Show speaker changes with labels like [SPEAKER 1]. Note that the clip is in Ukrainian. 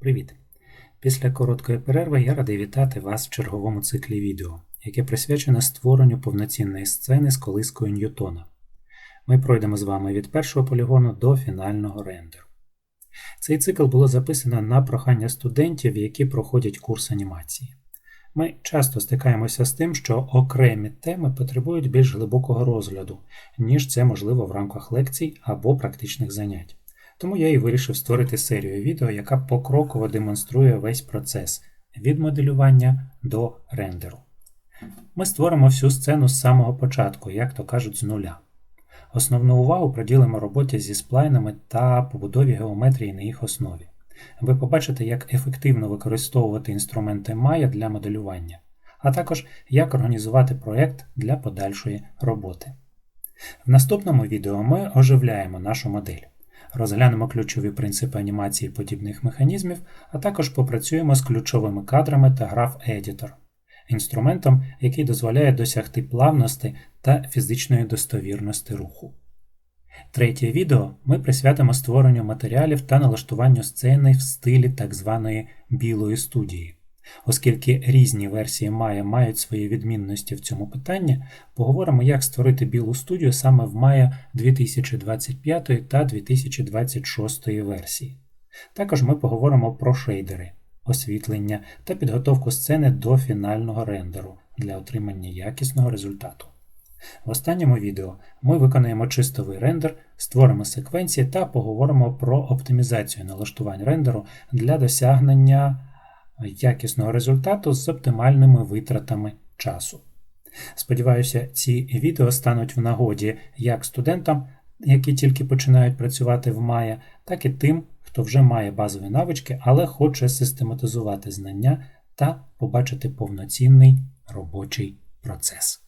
[SPEAKER 1] Привіт! Після короткої перерви я радий вітати вас в черговому циклі відео, яке присвячене створенню повноцінної сцени з колискою Ньютона. Ми пройдемо з вами від першого полігону до фінального рендеру. Цей цикл було записано на прохання студентів, які проходять курс анімації. Ми часто стикаємося з тим, що окремі теми потребують більш глибокого розгляду, ніж це можливо в рамках лекцій або практичних занять. Тому я і вирішив створити серію відео, яка покроково демонструє весь процес від моделювання до рендеру. Ми створимо всю сцену з самого початку, як то кажуть, з нуля. Основну увагу приділимо роботі зі сплайнами та побудові геометрії на їх основі. Ви побачите, як ефективно використовувати інструменти Maya для моделювання, а також як організувати проєкт для подальшої роботи. В наступному відео ми оживляємо нашу модель. Розглянемо ключові принципи анімації подібних механізмів, а також попрацюємо з ключовими кадрами та Graph Editor, інструментом, який дозволяє досягти плавності та фізичної достовірності руху. Третє відео ми присвятимо створенню матеріалів та налаштуванню сцени в стилі так званої білої студії. Оскільки різні версії Maya мають свої відмінності в цьому питанні, поговоримо, як створити білу студію саме в Maya 2025 та 2026 версії. Також ми поговоримо про шейдери, освітлення та підготовку сцени до фінального рендеру для отримання якісного результату. В останньому відео ми виконаємо чистовий рендер, створимо секвенції та поговоримо про оптимізацію налаштувань рендеру для досягнення якісного результату з оптимальними витратами часу. Сподіваюся, ці відео стануть в нагоді як студентам, які тільки починають працювати в Мая, так і тим, хто вже має базові навички, але хоче систематизувати знання та побачити повноцінний робочий процес.